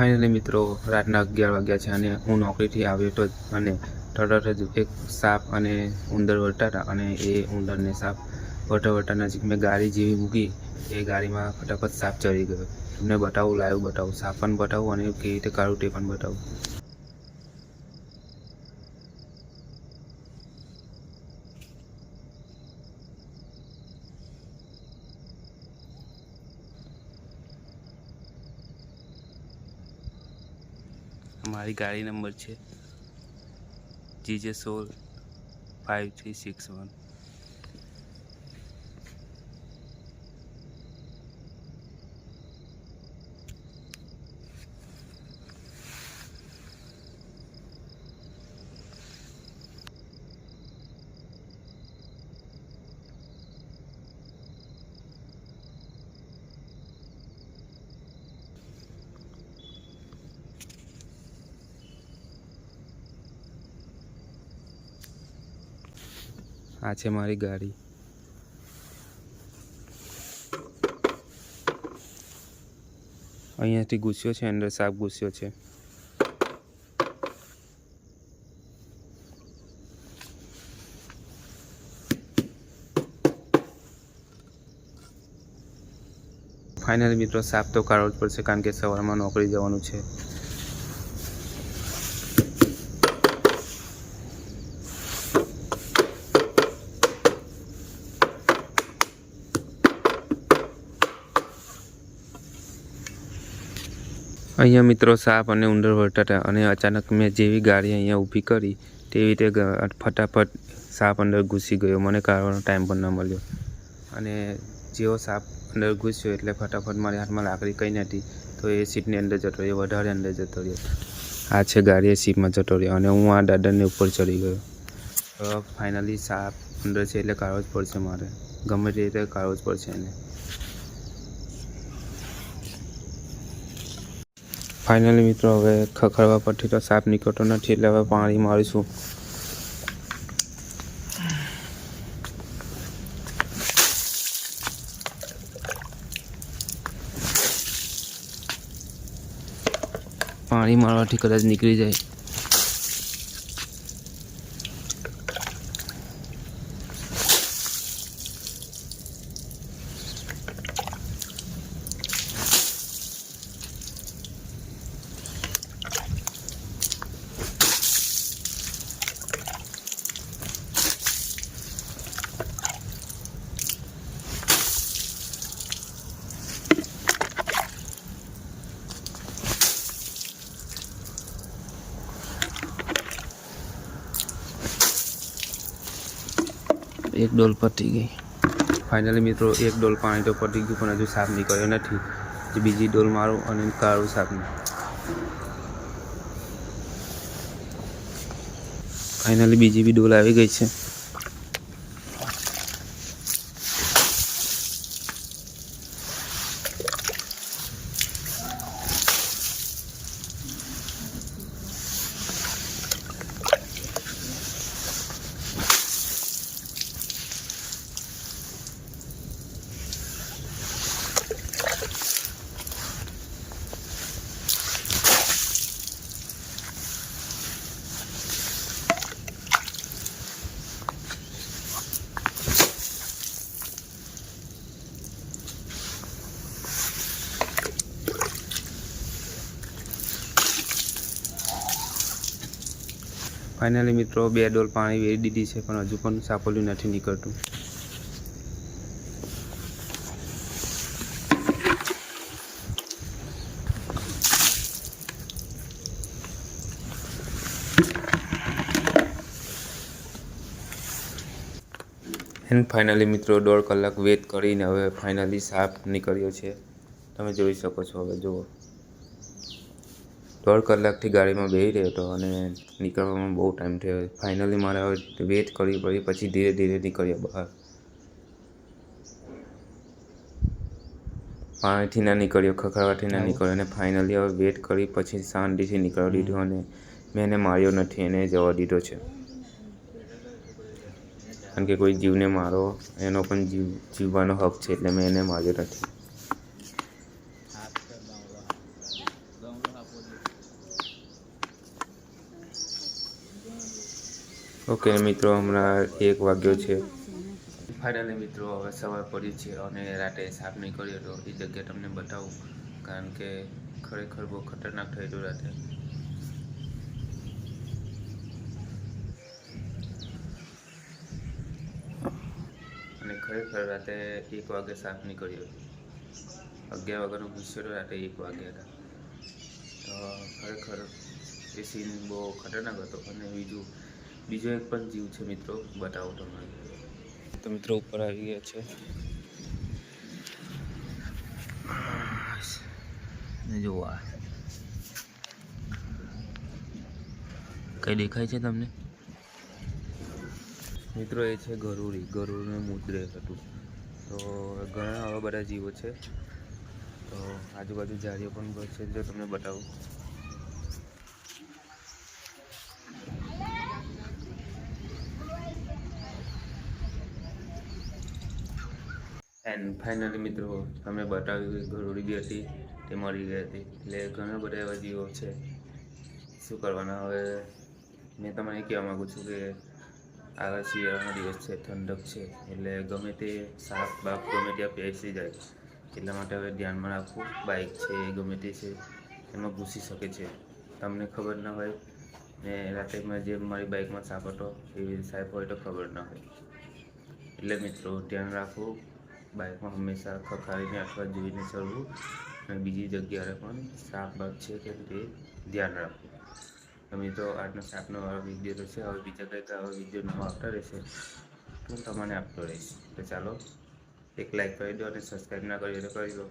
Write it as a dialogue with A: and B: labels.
A: Finally મિત્રો, રાતના અગિયાર વાગ્યા છે અને હું નોકરીથી આવ્યો તો અને તરત જ એક સાપ અને ઉંદર વળતા હતા અને એ ઉંદરને સાપ વળતા વળતા નજીક મેં ગાડી જેવી મૂકી, એ ગાડીમાં ફટાફટ સાપ ચડી ગયો. તમને બતાવું લાઈવ બતાવું, સાપ પણ બતાવું અને કેવી રીતે કાઢું તે પણ બતાવું. મારી ગાડી નંબર છે. જીજે સોલ ફાઇવ થ્રી સિક્સ વન. આ છે મારી ગાડી. અહીંયાથી ઘૂસ્યો છે, અંદર સાપ ઘૂસ્યો છે. ફાઇનલી મિત્રો, સાપ તો કાઢવો જ પડશે કારણ કે સવારમાં નોકરી જવાનું છે. અહીંયા મિત્રો સાપ અને ઉંદર વળતા અને અચાનક મેં જેવી ગાડી અહીંયા ઊભી કરી, તેવી રીતે ફટાફટ સાપ અંદર ઘૂસી ગયો. મને કાઢવાનો ટાઈમ પણ ન મળ્યો. અને જેવો સાપ અંદર ઘૂસ્યો એટલે ફટાફટ મારી હાથમાં લાકડી કંઈ નથી તો એ સીટની અંદર જતો રહ્યો, વધારે અંદર જતો રહ્યો. આ છે ગાડી સીટમાં જતો રહ્યો અને હું આ દાદરને ઉપર ચડી ગયો. ફાઇનલી સાપ અંદર છે એટલે કાઢવો જ પડશે મારે. ગમે તે રીતે કાઢવો જ પડશે એને. ફાઇનલી મિત્રો, હવે ખખડવા પરથી તો સાપ નીકળતો નથી એટલે હવે પાણી મારીશું. પાણી મારવાથી કદાચ નીકળી જાય. એક ડોલ પતી ગઈ. ફાઇનલી મિત્રો, એક ડોલ પાણી તો પતી ગયું, પણ હજુ સાફ નીકળ્યો નથી. બીજી ડોલ મારું અને કાળું સાપને. ફાઇનલી બીજી બી ડોલ આવી ગઈ છે. ફાઇનલી મિત્રો, બે ડોલ પાણી વેરી દીધી છે, પણ હજુ પણ સાપોલ્યું નથી નીકળતું. એન્ડ ફાઇનલી મિત્રો, દોઢ કલાક વેટ કરીને હવે ફાઇનલી સાપ નીકળ્યો છે. તમે જોઈ શકો છો હવે, જુઓ. દોઢ કલાકથી ગાડીમાં બેસી રહ્યો હતો અને નીકળવામાં બહુ ટાઈમ થયો. ફાઇનલી મારે હવે વેટ કરવી પડી પછી ધીરે ધીરે નીકળ્યા બહાર. પાણીથી ના નીકળ્યો ખખડાવાથી ના નીકળ્યો અને ફાઇનલી હવે વેટ કરી પછી શાંતિથી નીકળવા દીધો અને મેં એને માર્યો નથી એને જવા દીધો છે. કારણ કે કોઈ જીવને મારો એનો પણ જીવ જીવવાનો હક છે એટલે મેં એને માર્યો નથી. ઓકે મિત્રો, હમણાં એક વાગ્યો છે. ફાઇનલી મિત્રો, હવે સવાર પડી છે અને રાતે સાફ નહીં કર્યો તો એ જગ્યા તમને બતાવું, કારણ કે ખરેખર બહુ ખતરનાક થયેલું રાતે. અને ખરેખર રાતે એક વાગે સાફ નહીં કર્યો અગિયાર વાગ્યાનો ગુસ્સો રાતે એક વાગ્યા હતા. તો ખરેખર એ સીન બહુ ખતરનાક હતો. અને બીજું બીજો એક પણ જીવ છે મિત્રો, બતાવો તમને. તો મિત્રો ઉપર આવી ગયા છે. જોવા કઈ દેખાય છે તમને? મિત્રો એ છે ગરુડી. ગરુડનું મુદ્રે હતું. તો ઘણા આવા બધા જીવો છે. તો આજુબાજુ જાળીઓ પણ છે, જો તમને બતાવું. એન્ડ ફાઇનલી મિત્રો, તમને બતાવ્યું કે ગરુડી બી હતી, તે મળી ગઈ હતી. એટલે ઘણા બધા એવા જીવો છે. શું કરવાના? હવે મેં તમને એ કહેવા માગું છું કે આવા શિયાળાનો દિવસ છે, ઠંડક છે. એટલે ગમે તે સાપ, બાપ, ગમે ત્યાં બેસી જાય. એટલા માટે હવે ધ્યાનમાં રાખવું. બાઇક છે, ગમે તે છે, એમાં ઘૂસી શકે છે. તમને ખબર ના હોય ને રાતે જે મારી બાઇકમાં સાપ હતો એવી સાહેબ હોય તો ખબર ના હોય. એટલે મિત્રો, ધ્યાન રાખવું બાઇકમાં હંમેશા ખખારીને અથવા જોઈને ચડવું અને બીજી જગ્યાએ પણ સાપ બાપ છે કે તે ધ્યાન રાખવું. તો મિત્રો, આજનો સાપનો આવા વીડિયો તો છે. હવે બીજા કંઈક આવા વીડિયો નવા આવતા રહેશે તો તમને આપતો રહીશ. તો ચાલો, એક લાઈક કરી દો અને સબસ્ક્રાઈબ ના કરી તો કરી દો.